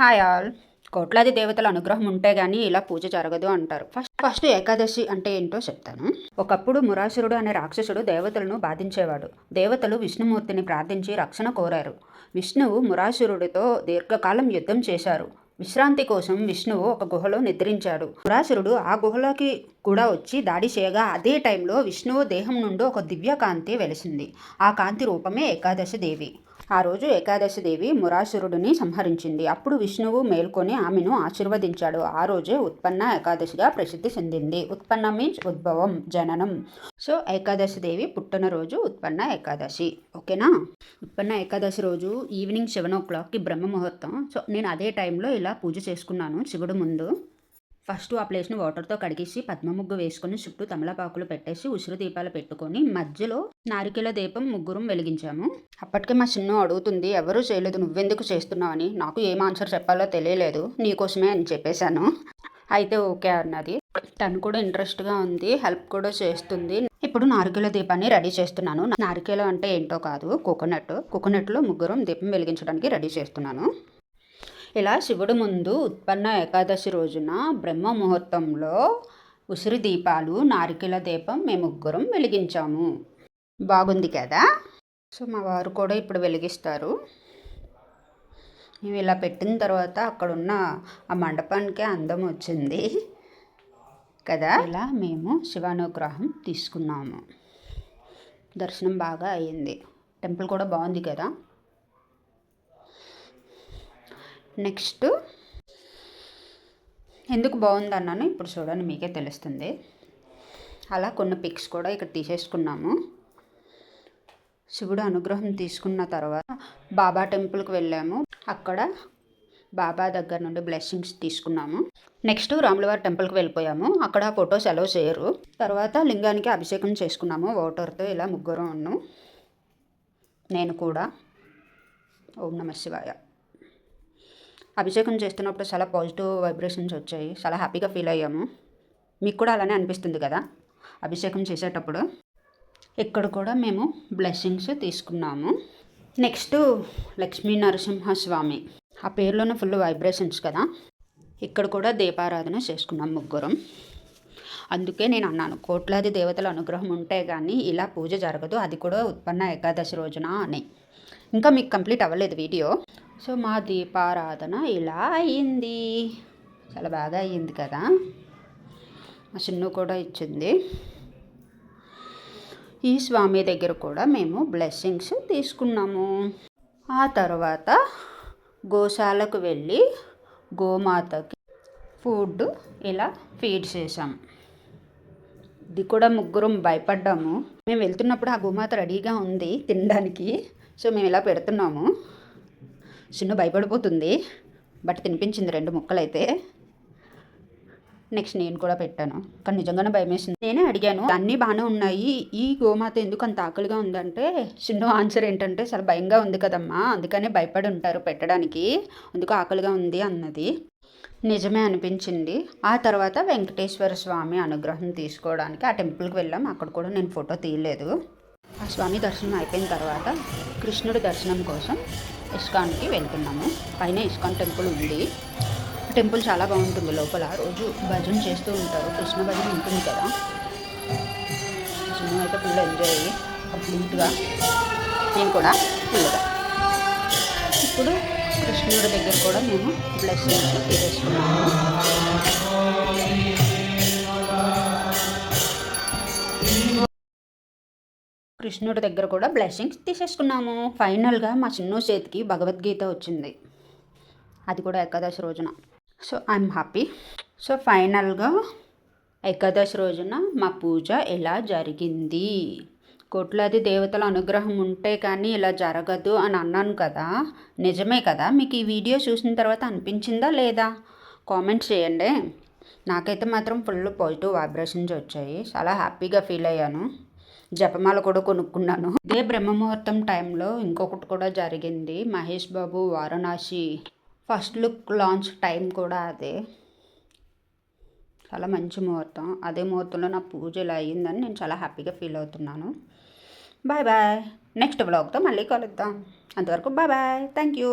Hi all కోట్లాది దేవతల అనుగ్రహం ఉంటే గానీ ఇలా పూజ జరగదు అంటారు. ఫస్ట్ ఫస్ట్ ఏకాదశి అంటే ఏంటో చెప్తాను. ఒకప్పుడు మురాసురుడు అనే రాక్షసుడు దేవతలను బాధించేవాడు. దేవతలు విష్ణుమూర్తిని ప్రార్థించి రక్షణ కోరారు. విష్ణువు మురాసురుడితో దీర్ఘకాలం యుద్ధం చేశారు. విశ్రాంతి కోసం విష్ణువు ఒక గుహలో నిద్రించాడు. మురాసురుడు ఆ గుహలోకి కూడా వచ్చి దాడి చేయగా అదే టైంలో విష్ణువు దేహం నుండి ఒక దివ్య కాంతి వెలిసింది. ఆ కాంతి రూపమే ఏకాదశి దేవి. ఆ రోజు ఏకాదశి దేవి మురాసురుడిని సంహరించింది. అప్పుడు విష్ణువు మేల్కొని ఆమెను ఆశీర్వదించాడు. ఆ రోజే ఉత్పన్న ఏకాదశిగా ప్రసిద్ధి చెందింది. ఉత్పన్న మీన్స్ ఉద్భవం జననం. సో ఏకాదశి దేవి పుట్టినరోజు ఉత్పన్న ఏకాదశి. ఓకేనా? ఉత్పన్న ఏకాదశి రోజు ఈవినింగ్ సెవెన్ ఓ క్లాక్కి బ్రహ్మ ముహూర్తం సో నేను అదే టైంలో ఇలా పూజ చేసుకున్నాను శివుడు ముందు. ఫస్ట్ ఆ ప్లేస్ని వాటర్తో కడిగేసి పద్మ ముగ్గు వేసుకొని చుట్టూ తమలపాకులు పెట్టేసి ఉసిరి దీపాలు పెట్టుకొని మధ్యలో నారికెల దీపం ముగ్గురం వెలిగించాము. అప్పటికే మా చిన్న అడుగుతుంది ఎవరూ చేయలేదు నువ్వెందుకు చేస్తున్నావు? అని. నాకు ఏం ఆన్సర్ చెప్పాలో తెలియలేదు నీకోసమే అని చెప్పేశాను. అయితే ఓకే అన్నది. తను కూడా ఇంట్రెస్ట్గా ఉంది హెల్ప్ కూడా చేస్తుంది. ఇప్పుడు నారికేల దీపాన్ని రెడీ చేస్తున్నాను. నారికేల అంటే ఏంటో కాదు కోకోనట్. కోకోనట్లో ముగ్గురం దీపం వెలిగించడానికి రెడీ చేస్తున్నాను. ఇలా శివుడు ముందు ఉత్పన్న ఏకాదశి రోజున బ్రహ్మ ముహూర్తంలో ఉసిరి దీపాలు నారికెల దీపం మేము ముగ్గురం వెలిగించాము. బాగుంది కదా? సో మా వారు కూడా ఇప్పుడు వెలిగిస్తారు. మేము ఇలా పెట్టిన తర్వాత అక్కడున్న ఆ మండపానికే అందం వచ్చింది కదా? ఇలా మేము శివానుగ్రహం తీసుకున్నాము. దర్శనం బాగా అయ్యింది టెంపుల్ కూడా బాగుంది కదా? నెక్స్ట్. ఎందుకు బాగుంది అన్నాను ఇప్పుడు చూడండి మీకే తెలుస్తుంది. అలా కొన్ని పిక్స్ కూడా ఇక్కడ తీసేసుకున్నాము. శివుడు అనుగ్రహం తీసుకున్న తర్వాత బాబా టెంపుల్కి వెళ్ళాము. అక్కడ బాబా దగ్గర నుండి బ్లెస్సింగ్స్ తీసుకున్నాము. నెక్స్ట్ రాములవారి టెంపుల్కి వెళ్ళిపోయాము. అక్కడ ఫొటోస్ అలౌ చేయరు తర్వాత లింగానికి అభిషేకం చేసుకున్నాము. వాటర్తో ఇలా ముగ్గురు ఉన్నాం. నేను కూడా. ఓం నమ శివాయ. అభిషేకం చేస్తున్నప్పుడు చాలా పాజిటివ్ వైబ్రేషన్స్ వచ్చాయి. చాలా హ్యాపీగా ఫీల్ అయ్యాము. మీకు కూడా అలానే అనిపిస్తుంది కదా? అభిషేకం చేసేటప్పుడు. ఇక్కడ కూడా మేము బ్లెస్సింగ్స్ తీసుకున్నాము. నెక్స్ట్ లక్ష్మీ నరసింహస్వామి ఆ పేరులోనే ఫుల్ వైబ్రేషన్స్ కదా? ఇక్కడ కూడా దీపారాధన చేసుకున్నాం ముగ్గురం. అందుకే నేను అన్నాను కోట్లాది దేవతల అనుగ్రహం ఉంటే కానీ ఇలా పూజ జరగదు అది కూడా ఉత్పన్న ఏకాదశి రోజున అని. ఇంకా మీకు కంప్లీట్ అవ్వలేదు వీడియో. సో మా దీపారాధన ఇలా అయ్యింది చాలా బాగా అయ్యింది కదా. మా చిన్ను కూడా ఇచ్చింది. ఈ స్వామి దగ్గర కూడా మేము బ్లెస్సింగ్స్ తీసుకున్నాము. ఆ తర్వాత గోశాలకు వెళ్ళి గోమాతకి ఫుడ్ ఇలా ఫీడ్ చేసాం ఇది కూడా ముగ్గురం భయపడ్డాము. మేము వెళ్తున్నప్పుడు ఆ గోమాత రెడీగా ఉంది తినడానికి. సో మేము ఇలా పెడుతున్నాము. చిన్న భయపడిపోతుంది. బట్ తినిపించింది రెండు ముక్కలైతే. నెక్స్ట్ నేను కూడా పెట్టాను. కానీ నిజంగానే భయం వేసింది నేనే అడిగాను అన్నీ బాగానే ఉన్నాయి. ఈ గోమాత ఎందుకు అంత ఆకలిగా ఉందంటే? చిన్న ఆన్సర్ ఏంటంటే చాలా భయంగా ఉంది కదమ్మా. అందుకనే భయపడి ఉంటారు పెట్టడానికి. అందుకు ఆకలిగా ఉంది అన్నది. నిజమే అనిపించింది. ఆ తర్వాత వెంకటేశ్వర స్వామి అనుగ్రహం తీసుకోవడానికి ఆ టెంపుల్కి వెళ్ళాం. అక్కడ కూడా నేను ఫోటో తీయలేదు. ఆ స్వామి దర్శనం అయిపోయిన తర్వాత కృష్ణుడి దర్శనం కోసం ఇస్కాన్కి వెళ్తున్నాము. పైన ఇస్కాన్ టెంపుల్ ఉంది. టెంపుల్ చాలా బాగుంటుంది లోపల. రోజు భజన చేస్తూ ఉంటారు. కృష్ణ భజన ఉంటుంది కదా. సినిమా అయితే ఫుల్ ఎంజాయ్ కంప్లీట్గా నేను కూడా ఫుల్గా ఇప్పుడు కృష్ణుడి దగ్గర కూడా మేము బ్లెస్సింగ్స్ తీసుకున్నాము కృష్ణుడి దగ్గర కూడా బ్లెస్సింగ్స్ తీసేసుకున్నాము. ఫైనల్గా మా చిన్న చేతికి భగవద్గీత వచ్చింది. అది కూడా ఏకాదశి రోజున. సో ఐఎమ్ హ్యాపీ సో ఫైనల్గా ఏకాదశి రోజున మా పూజ ఎలా జరిగింది? కోట్లాది దేవతల అనుగ్రహం ఉంటే కానీ ఇలా జరగదు అని అన్నాను కదా. నిజమే కదా? మీకు ఈ వీడియో చూసిన తర్వాత అనిపించిందా లేదా? కామెంట్ చేయండి. నాకైతే మాత్రం ఫుల్ పాజిటివ్ వైబ్రేషన్స్ వచ్చాయి. చాలా హ్యాపీగా ఫీల్ అయ్యాను. జపమాల కూడా కొనుక్కున్నాను. ఇదే బ్రహ్మముహూర్తం టైంలో ఇంకొకటి కూడా జరిగింది. Mahesh Babu Varanasi first look launch time కూడా అదే. చాలా మంచి ముహూర్తం. అదే ముహూర్తంలో నా పూజ ఇలా అయ్యిందని నేను చాలా హ్యాపీగా ఫీల్ అవుతున్నాను. Bye bye. నెక్స్ట్ బ్లాగ్తో మళ్ళీ కలుద్దాం. అంతవరకు బాయ్ బాయ్. Thank you.